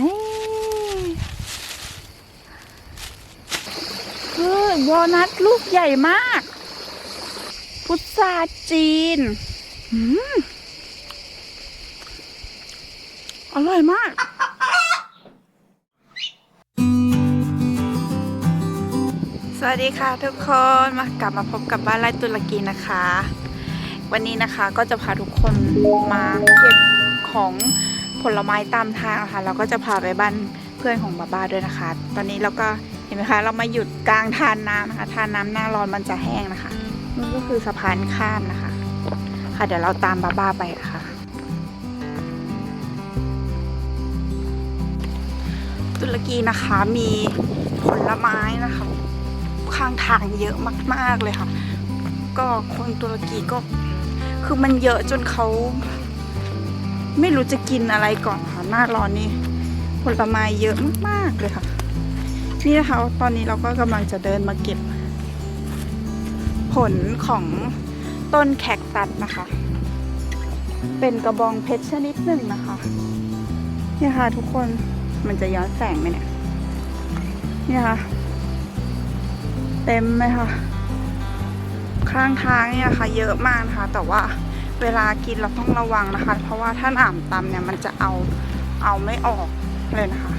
เฮ้ยวอลนัทลูกใหญ่มาก พุทราจีนอืมอร่อยมากสวัสดีค่ะทุกคนมากลับมาพบกับบ้านไร่ตุรกีนะคะ วันนี้นะคะก็จะพาทุกคนมาเก็บของ ผลไม้ตามทางนะคะแล้วก็จะพาไปบ้านเพื่อนของบาบ้าด้วยนะคะ ตอนนี้เราก็เห็นไหมคะ เรามาหยุดกลางทานน้ำนะคะทานน้ำหน้าร้อนมันจะแห้งนะคะนี่ก็คือสะพานข้ามนะคะ ค่ะเดี๋ยวเราตามบาบ้าไปนะคะ ตุรกีนะคะมีผลไม้นะคะ ข้างทางเยอะมาก ๆเลยค่ะ ก็คนตุรกีก็คือมันเยอะจนเขา ไม่รู้จะกินอะไรก่อนค่ะหน้าร้อนนี่ผลไม้เยอะมาก ๆ เลยค่ะ นี่นะคะตอนนี้เราก็กำลังจะเดินมาเก็บ ผลของต้นแคคตัสนะคะ เป็นกระบองเพชรชนิดหนึ่งนะคะนี่ค่ะทุกคนมันจะย้อนแสงไหมเนี่ยนี่ค่ะ เต็มเลยค่ะข้างทางเนี่ยค่ะ เยอะมากนะคะแต่ว่า เวลากินเราต้องระวังนะคะ เพราะว่าถ้าอ่ามตำเนี่ยมันจะเอาเอาไม่ออกเลยนะคะ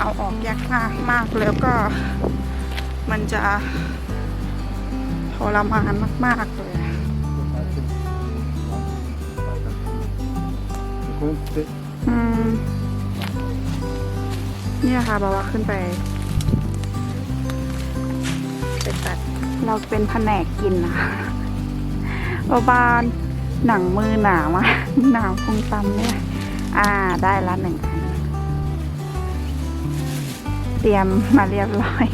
เอาออกยากมากมากแล้วก็ มันจะทรมานมาก ๆ เลยอืมเนี่ยค่ะบอกว่าขึ้นไปไปตัดเราเป็นแผนกกินนะคะ บาบานหนังมือหนามากหนาวคงตำเนี่ย อ่าได้ละหนึ่งอัน เตรียมมาเรียบร้อย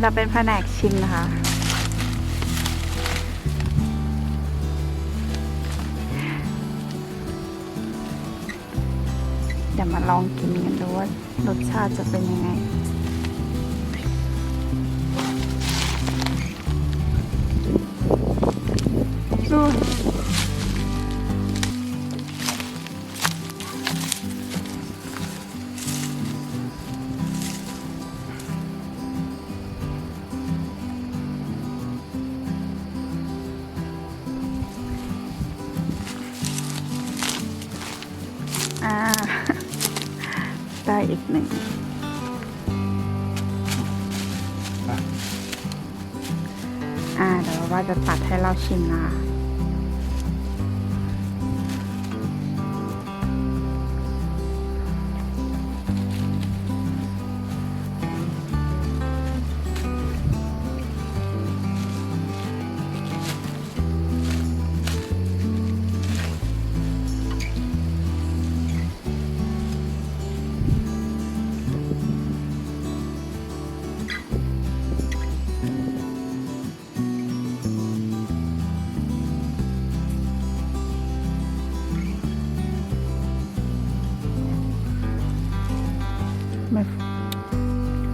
เราเป็นแผนกชิมนะคะ เดี๋ยวมาลองกินกันดูว่ารสชาติจะเป็นยังไง ได้อีกหนึ่งอ่าเดี๋ยวว่าจะตัดให้เราชิมนะ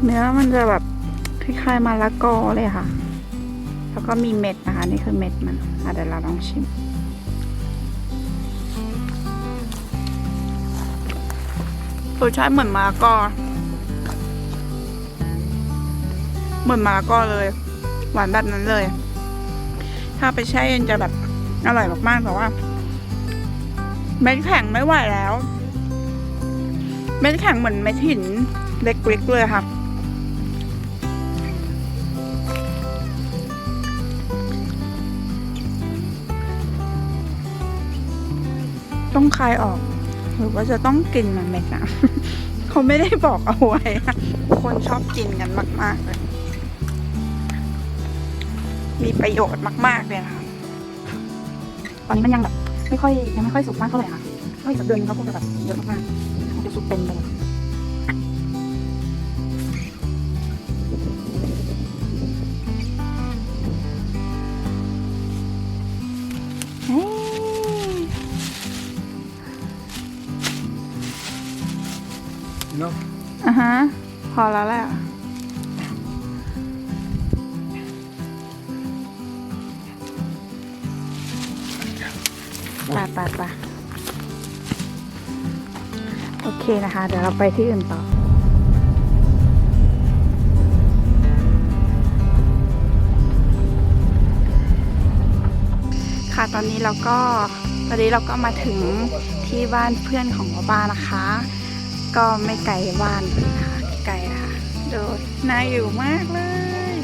เนื้อมันจะแบบคล้ายๆมะละกอเลยค่ะ แล้วก็มีเม็ดนะคะ นี่คือเม็ดมันอ่เดี๋ยวเราลองชิมรสชาติเหมือนมะละกอเหมือนมะละกอเลย หวานแบบนั้นเลย ถ้าไปแช่เย็นจะแบบอร่อยมากๆแต่ว่าเม็ดแข็งไม่ไหวแล้ว เม็ดแข็งเหมือนเม็ดหินเล็กๆเลยค่ะ ต้องคายออก หรือว่าจะต้องกินมันเม็ดนะเขาไม่ได้บอกเอาไว้คนชอบกินกันมาก ๆ เลย มีประโยชน์มาก ๆ เลยค่ะ ตอนนี้มันยังแบบไม่ค่อยยังไม่ค่อยสุกมากเท่าไหร่ค่ะก็อีกสักเดือนนึงเขาคงจะแบบเยอะมากๆจะสุกเต็มไปเลย ฮะ พอแล้วแหละไปไปไปโอเคนะคะ เดี๋ยวเราไปที่อื่นต่อค่ะตอนนี้เราก็ตอนนี้เราก็มาถึงที่บ้านเพื่อนของบ้านนะคะ ก็ไม่ไกลบ้านนะคะไกลนะคะดูน่าอยู่มากเลย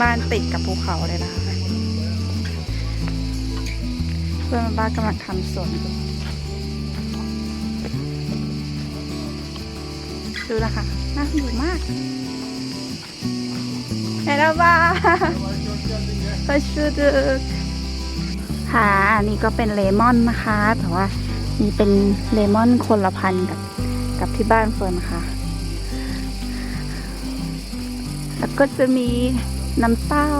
บ้านติดกับภูเขาเลยนะคะ เพื่อนบ้านกำลังทำสวนดูนะคะน่าอยู่มากเฮ้ยแล้วบ้า Hoşbulduk ค่ะอันนี้ก็เป็นเลมอนนะคะ แต่ว่านี่เป็นเลมอนคนละพันกับ กับที่บ้านเฟิร์นค่ะ แล้วก็จะมีน้ำเต้า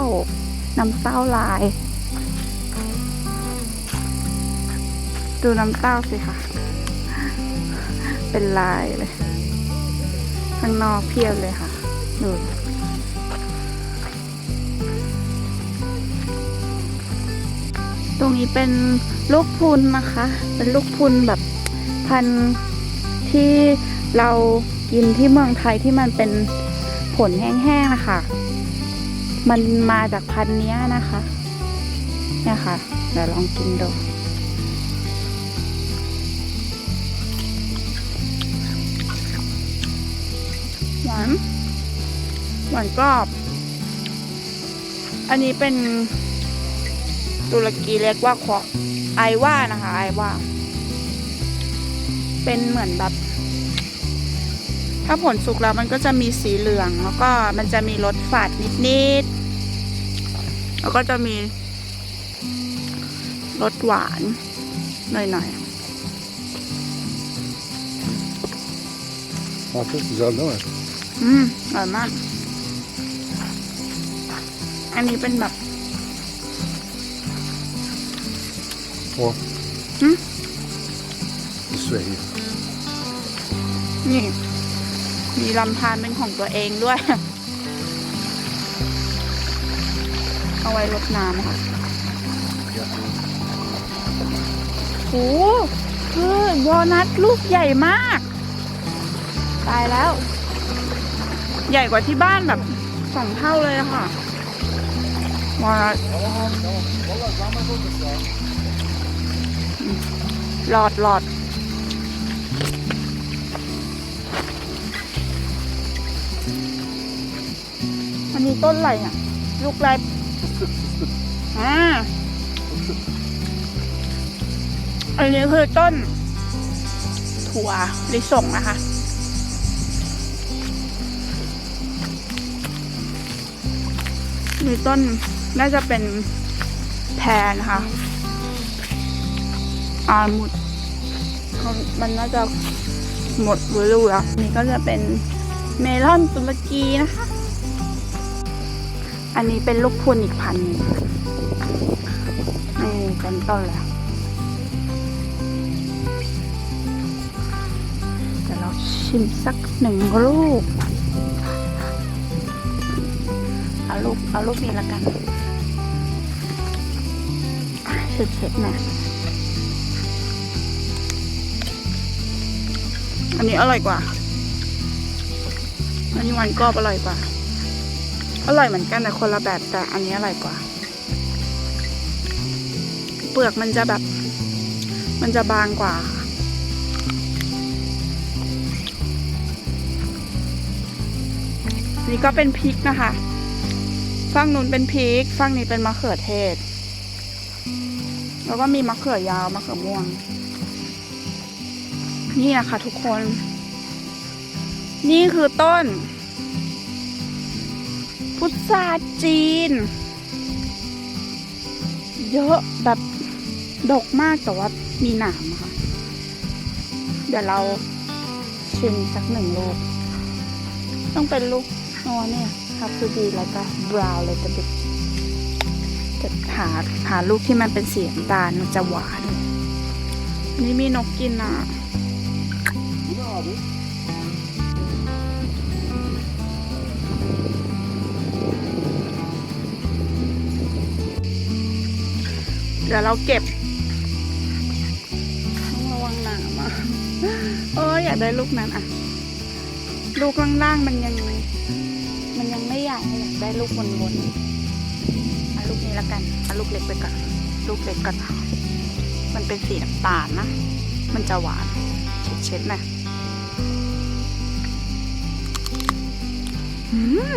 น้ำเต้าลาย ดูน้ำเต้าสิค่ะ เป็นลายเลย ข้างนอกเพียบเลยค่ะ ดูตรงนี้เป็นลูกพุนนะคะ เป็นลูกพุนแบบพัน ที่เรากินที่เมืองไทยที่มันเป็นผลแห้งๆนะคะ มันมาจากพันธุ์นี้นะคะ เนี่ยค่ะ เดี๋ยวลองกินดูหวานหวานกรอบ อันนี้เป็นตุรกีเรียกว่าควอไอว่านะคะ ไอว่า เป็นเหมือนแบบ ถ้าผลสุกแล้วมันก็จะมีสีเหลือง แล้วก็มันจะมีรสฝาดนิดๆ แล้วก็จะมีรสหวานหน่อย Aa, çok güzel değil mi? ๆอืมอร่อยมาก อันนี้เป็นแบบ O. Hı? นี่ มีลำธารเป็นของตัวเองด้วย เอาไว้รดน้ำค่ะโอ้คือวอลนัทลูกใหญ่มาก ตายแล้ว ใหญ่กว่าที่บ้านแบบสองเท่าเลยค่ะวอลนัทหลอดหลอด นนี้ต้นอะไรอะลูกไรอ่าอันนี้คือต้น ถั่วลิสงนะคะมีต้นน่าจะเป็นแพรนะคะอาหมุดเขามันน่าจะหมดฤดูแล้วนี่ก็จะเป็นเมลอนตุรกีนะคะ อันนี้เป็นลูกพุนอีกพันนี่เป็นต้นแล้วเดี๋ยวเราชิมสักหนึ่งลูก เอาลูก เอาลูกนี้ละกันเช็ดเช็ดๆหน่อยอันนี้อร่อยกว่า อันนี้วานกรอบอร่อยกว่า อร่อยเหมือนกันแต่คนละแบบแต่อันนี้อร่อยกว่า เปลือกมันจะแบบ มันจะบางกว่านี่ก็เป็นพริกนะคะฝั่งนู้นเป็นพริกฝั่งนี้เป็นมะเขือเทศ แล้วก็มีมะเขือยาวมะเขือม่วง นี่นะคะทุกคน นี่คือต้น พุทราจีน เยอะแบบดกมากแต่ว่ามีหนามค่ะ เดี๋ยวเราชิมสักหนึ่งลูก ต้องเป็นลูกนอเนี่ยครับคือดีแล้วก็บราวน์เลยจะบิดจะหาหาลูกที่มันเป็นสีน้ำตาลมันจะหวาน นี่มีนกกินอะ เดี๋ยวเราเก็บต้องระวังหนามอะเอออยากได้ลูกนั้นอะ ลูกล่างๆมันยัง มันยังไม่ใหญ่อยากได้ลูกบนๆเอาลูกนี้ละกันเอาลูกเล็กไปก่อนลูกเล็กก่อนมันเป็นสีน้ำตาลนะ มันจะหวานเช็ดๆนะอืม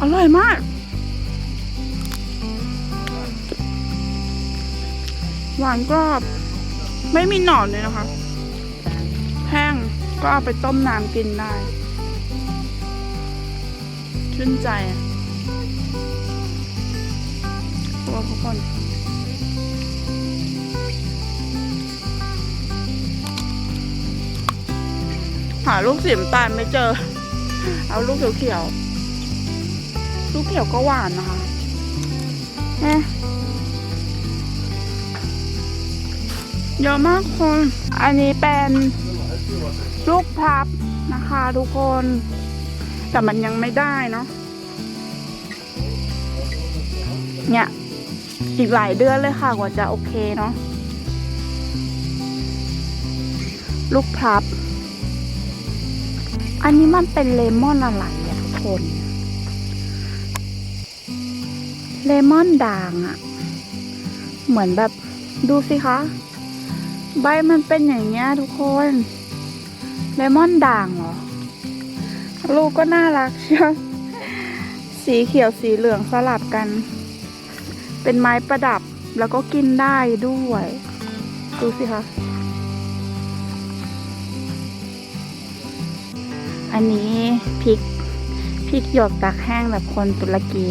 อร่อยมาก หวานกรอบ ไม่มีหนอนเลยนะคะ แห้งก็เอาไปต้มน้ำกินได้ ชื่นใจอะโอ้ทุกคนหาลูกสีน้ำตาลไม่เจอ เอาลูกเขียวๆ ลูกเขียวก็หวานนะคะ เยอะมากคน อันนี้เป็นลูกพลับนะคะทุกคน แต่มันยังไม่ได้เนาะ เนี่ย อีกหลายเดือนเลยค่ะกว่าจะโอเคเนาะ ลูกพลับ อันนี้มันเป็นเลมอนอะไรอะทุกคน เลมอนด่างอะเหมือนแบบดูสิคะ ใบมันเป็นอย่างเงี้ยทุกคนเลมอนด่างเหรอ ลูกก็น่ารักเชียวสีเขียวสีเหลืองสลับกัน เป็นไม้ประดับแล้วก็กินได้ด้วย ดูสิคะอันนี้พริกพริกหยวกตากแห้งแบบคนตุรกี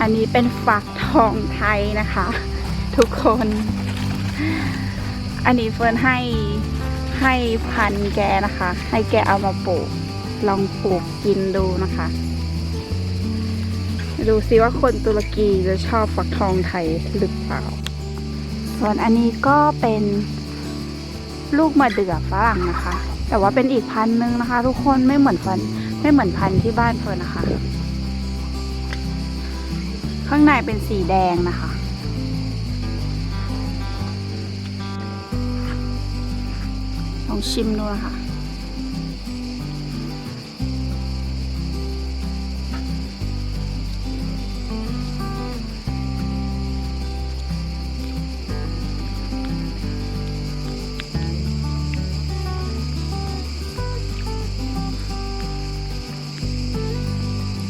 อันนี้เป็นฝักทองไทยนะคะ ทุกคน อันนี้เฟิร์นให้ให้พันแกนะคะ ให้แกเอามาปลูก ลองปลูกกินดูนะคะ ดูซิว่าคนตุรกีจะชอบฝักทองไทยหรือเปล่า ส่วนอันนี้ก็เป็นลูกมะเดื่อฝรั่งนะคะ แต่ว่าเป็นอีกพันธุ์หนึ่งนะคะ ทุกคนไม่เหมือนพันไม่เหมือนพันธุ์ที่บ้านเฟิร์นนะคะ ข้างในเป็นสีแดงนะคะ องชิมดูนะคะ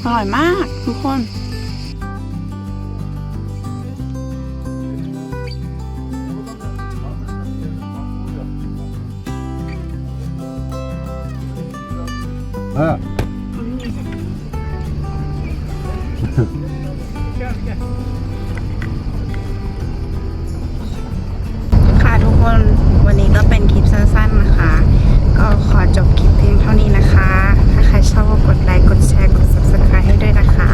อร่อยมากทุกคน ค่ะทุกคนวันนี้ก็เป็นคลิปสั้นๆนะคะ ก็ขอจบคลิปเพียงเท่านี้นะคะ ถ้าใครชอบก็กดไลค์ กดแชร์ กด subscribe ให้ด้วยนะคะ